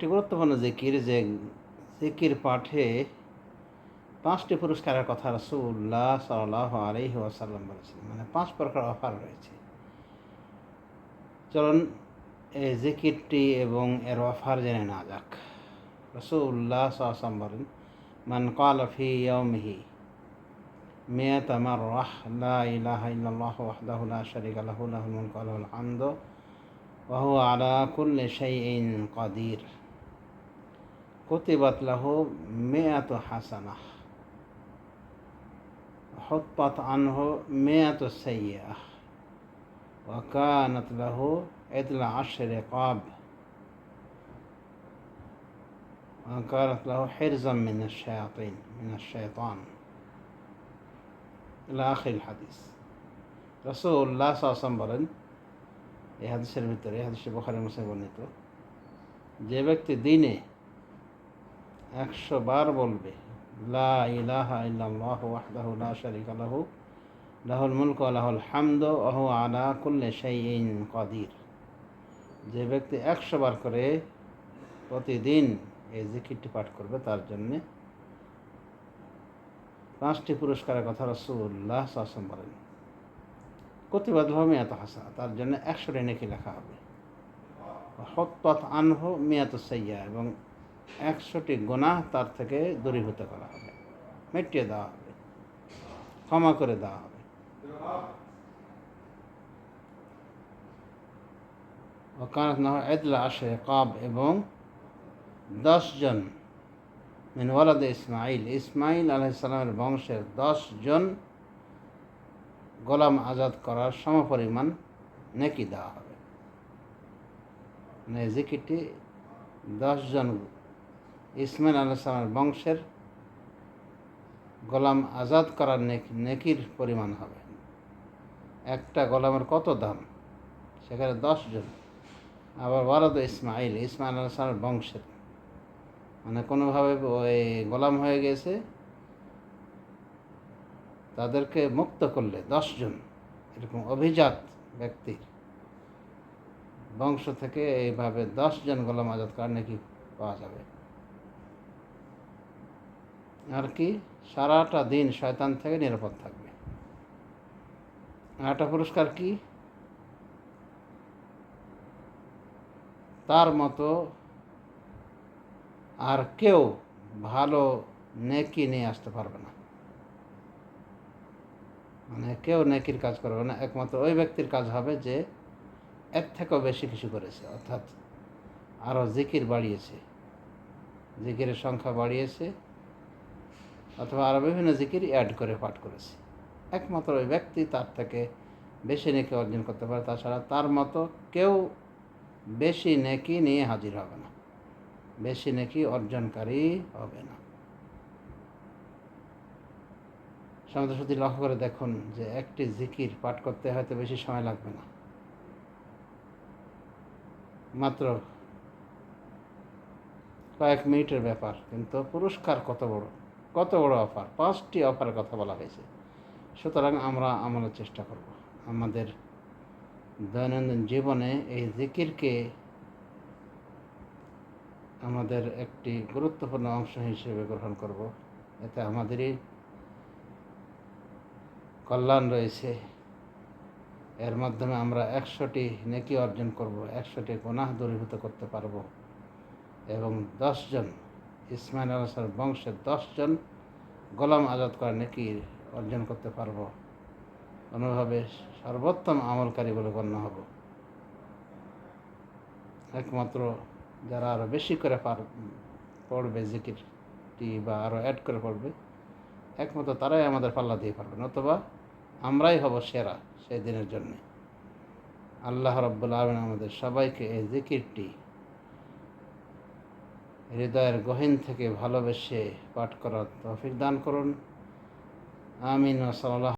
একটি গুরুত্বপূর্ণ জিকির যে জিকির পাঠে পাঁচটি পুরস্কারের কথা রসুল্লাহ সাল্লাহ আলহি ওয়াসাল্লাম বলেছেন। মানে পাঁচ প্রকার অফার রয়েছে। চলুন এই জিকিরটি এবং এর অফার জেনে না যাক। রসুল্লাহ সাল্লাম বলেন, মান কালফি ইয়মহি মেয়াত আমার লা ইলাহা ইল্লাল্লাহ ওয়াহদাহু লাহু, লাহুল মুলকু ওয়া আলা কুল্লে শাইইন কাদির كتبت له مئة حسنة حطت عنه مئة سيئة وكانت له عدل عشر رقاب وكانت له حرزا من الشياطين من الشيطان إلى آخر الحديث রসুল্লাহ আসলাম বলেন এই হাদিসের ভিতরে এই হাদিসে বখারি মুসলিম বর্ণিত যে ব্যক্তি দিনে একশো বার বলবে, লা লা লাহু, লাহুল যে ব্যক্তি একশো বার করে প্রতিদিন এই জিকিরটি পাঠ করবে, তার জন্যে পাঁচটি পুরস্কারের কথা রসুল্লাহ সাসম বলেন। কতিবাদ মিয়াত হাসা তার জন্য একশোটি নেকি লেখা হবে। হত্তত আনহ মিয়াত সাইয়া এবং একশোটি গোনাহ তার থেকে দূরীভূত করা হবে। মেটিয়ে দেওয়া হবে। ক্ষমা করে দেওয়া হবে। আসে কাব এবং দশজন মিন ওয়ালাদ ইসমাইল ইসমাইল আলাইসালামের বংশের দশজন গোলাম আজাদ করার সমপরিমাণ নেকি দেওয়া হবে। মানে জিকিরটি দশজন ইসমাইল আলাইসালামের বংশের গোলাম আজাদ করার নেকির পরিমাণ হবে। একটা গোলামের কত দাম? সেখানে দশজন আবার ওয়ালাদ ইসমাইল ইসমাইল আলাইসালামের বংশের। মানে কোনোভাবে ওই গোলাম হয়ে গেছে, তাদেরকে মুক্ত করলে দশজন এরকম অভিজাত ব্যক্তির বংশ থেকে এইভাবে দশজন গোলাম আজাদ কার নাকি পাওয়া যাবে। আর কি, সারাটা দিন শয়তান থেকে নিরাপদ থাকবে। আরেকটা পুরস্কার কি? তার মতো আর কেউ ভালো নেকি নিয়ে আসতে পারবে না। মানে কেউ নেকির কাজ করবে না। একমাত্র ওই ব্যক্তির কাজ হবে যে এর থেকেও বেশি কিছু করেছে, অর্থাৎ আরও জিকির বাড়িয়েছে। জিকিরের সংখ্যা বাড়িয়েছে অথবা আরও বিভিন্ন জিকির অ্যাড করে পাঠ করেছে। একমাত্র ওই ব্যক্তি তার থেকে বেশি নেকি অর্জন করতে পারে, তাছাড়া তার মতো কেউ বেশি নেকি নিয়ে হাজির হবে না। বেশি নেকি অর্জনকারী হবে না। সমাজ সত্যি লক্ষ্য করে দেখুন যে একটি জিকির পাঠ করতে হয়তো বেশি সময় লাগবে না। মাত্র কয়েক মিনিটের ব্যাপার, কিন্তু পুরস্কার কত বড়? কত বড় অফার? পাঁচটি অফারের কথা বলা হয়েছে। সুতরাং আমরা আমলের চেষ্টা করব। আমাদের দৈনন্দিন জীবনে এই জিকিরকে আমাদের একটি গুরুত্বপূর্ণ অংশ হিসেবে গ্রহণ করব। এতে আমাদেরই কল্যাণ রয়েছে। এর মাধ্যমে আমরা একশোটি নেকি অর্জন করব, একশোটি গোনাহ দূরীভূত করতে পারব এবং দশজন ইসমাইল আলসার বংশের দশজন গোলাম আজাদ করা নেকি অর্জন করতে পারব? অনুভাবে সর্বোত্তম আমলকারী বলে গণ্য হব। একমাত্র যারা আরও বেশি করে পার, পড়বে জিকিরটি বা আরও অ্যাড করে পড়বে, একমাত্র তারাই আমাদের পাল্লা দিয়ে পারবে, নতুবা আমরাই হব সেরা সেই দিনের জন্যে। আল্লাহ রব্বুল আলমিন আমাদের সবাইকে এই জিকিরটি হৃদয়ের গহীন থেকে ভালোবেসে পাঠ করার তৌফিক দান করুন। আমিন সাল্লাহ